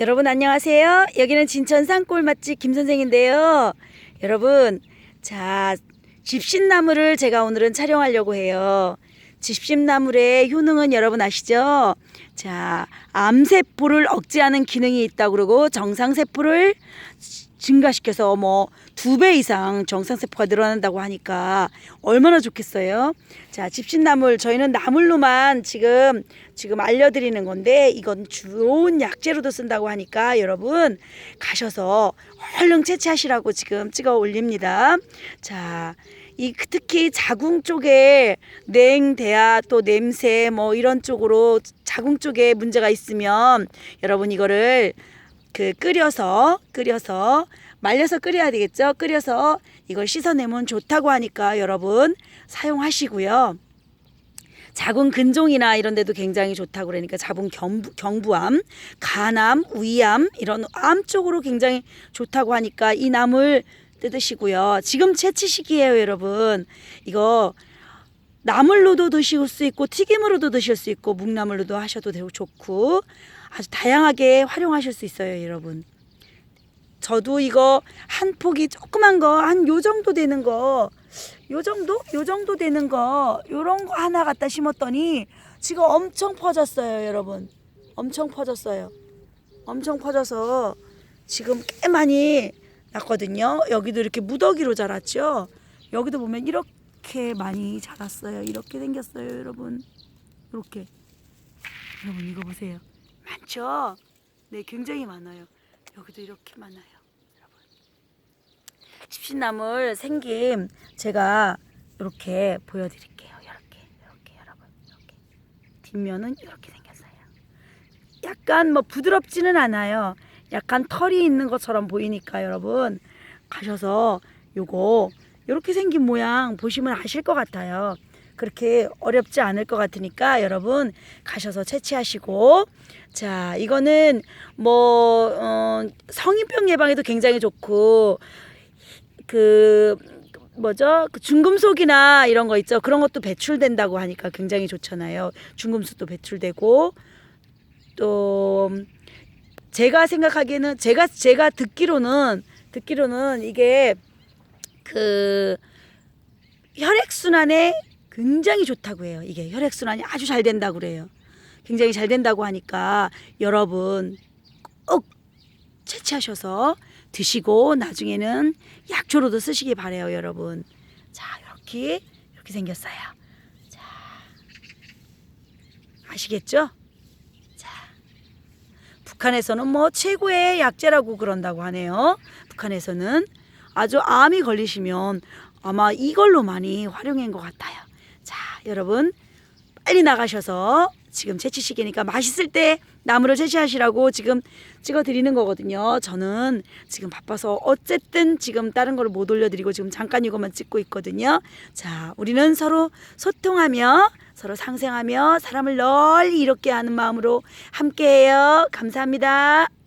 여러분 안녕하세요. 여기는 진천 산골 맛집 김 선생인데요. 여러분, 자, 집신나무를 제가 오늘은 촬영하려고 해요. 집신나물의 효능은 여러분 아시죠? 자, 암세포를 억제하는 기능이 있다고 그러고 정상세포를 증가시켜서 뭐 두 배 이상 정상세포가 늘어난다고 하니까 얼마나 좋겠어요. 자, 집신나물 저희는 나물로만 지금 지금 알려드리는 건데 이건 좋은 약재로도 쓴다고 하니까 여러분 가셔서 얼른 채취하시라고 지금 찍어 올립니다. 자, 이 특히 자궁 쪽에 냉대야 또 냄새 뭐 이런 쪽으로 자궁 쪽에 문제가 있으면 여러분 이거를 그 끓여서 끓여서 말려서 끓여야 되겠죠. 끓여서 이걸 씻어내면 좋다고 하니까 여러분 사용하시고요. 자궁 근종이나 이런 데도 굉장히 좋다고 그러니까 자궁 경부, 경부암, 간암, 위암 이런 암 쪽으로 굉장히 좋다고 하니까 이 나물 뜯으시고요. 지금 채취 시기예요, 여러분. 이거 나물로도 드실 수 있고 튀김으로도 드실 수 있고 묵나물로도 하셔도 되고 좋고 아주 다양하게 활용하실 수 있어요, 여러분. 저도 이거 한 폭이 조그만 거 한 요 정도 되는 거 요 정도? 요 정도 되는 거 요런 거 하나 갖다 심었더니 지금 엄청 퍼졌어요 여러분. 엄청 퍼졌어요. 엄청 퍼져서 지금 꽤 많이 났거든요. 여기도 이렇게 무더기로 자랐죠? 여기도 보면 이렇게 많이 자랐어요. 이렇게 생겼어요 여러분. 이렇게. 여러분 이거 보세요. 많죠? 네 굉장히 많아요. 여기도 이렇게 많아요 십신나물 생김 제가 이렇게 보여드릴게요. 이렇게 이렇게 여러분 이렇게. 뒷면은 이렇게 생겼어요. 약간 뭐 부드럽지는 않아요. 약간 털이 있는 것처럼 보이니까 여러분 가셔서 요거 이렇게 생긴 모양 보시면 아실 것 같아요. 그렇게 어렵지 않을 것 같으니까 여러분 가셔서 채취하시고. 자 이거는 뭐 어, 성인병 예방에도 굉장히 좋고 그 뭐죠 그 중금속이나 이런 거 있죠 그런 것도 배출된다고 하니까 굉장히 좋잖아요 중금속도 배출되고 또 제가 생각하기에는 제가 제가 듣기로는 듣기로는 이게 그 혈액 순환에 굉장히 좋다고 해요. 이게 혈액 순환이 아주 잘 된다고 그래요. 굉장히 잘 된다고 하니까 여러분 꼭 채취하셔서 드시고 나중에는 약초로도 쓰시기 바래요, 여러분. 자, 이렇게 이렇게 생겼어요. 자. 아시겠죠? 자. 북한에서는 뭐 최고의 약재라고 그런다고 하네요. 북한에서는 아주 암이 걸리시면 아마 이걸로 많이 활용한 것 같아요. 자, 여러분 빨리 나가셔서 지금 채취 시기니까 맛있을 때 나무를 채취하시라고 지금 찍어 드리는 거거든요. 저는 지금 바빠서 어쨌든 지금 다른 거를 못 올려드리고 지금 잠깐 이것만 찍고 있거든요. 자, 우리는 서로 소통하며 서로 상생하며 사람을 널리 이롭게 하는 마음으로 함께해요. 감사합니다.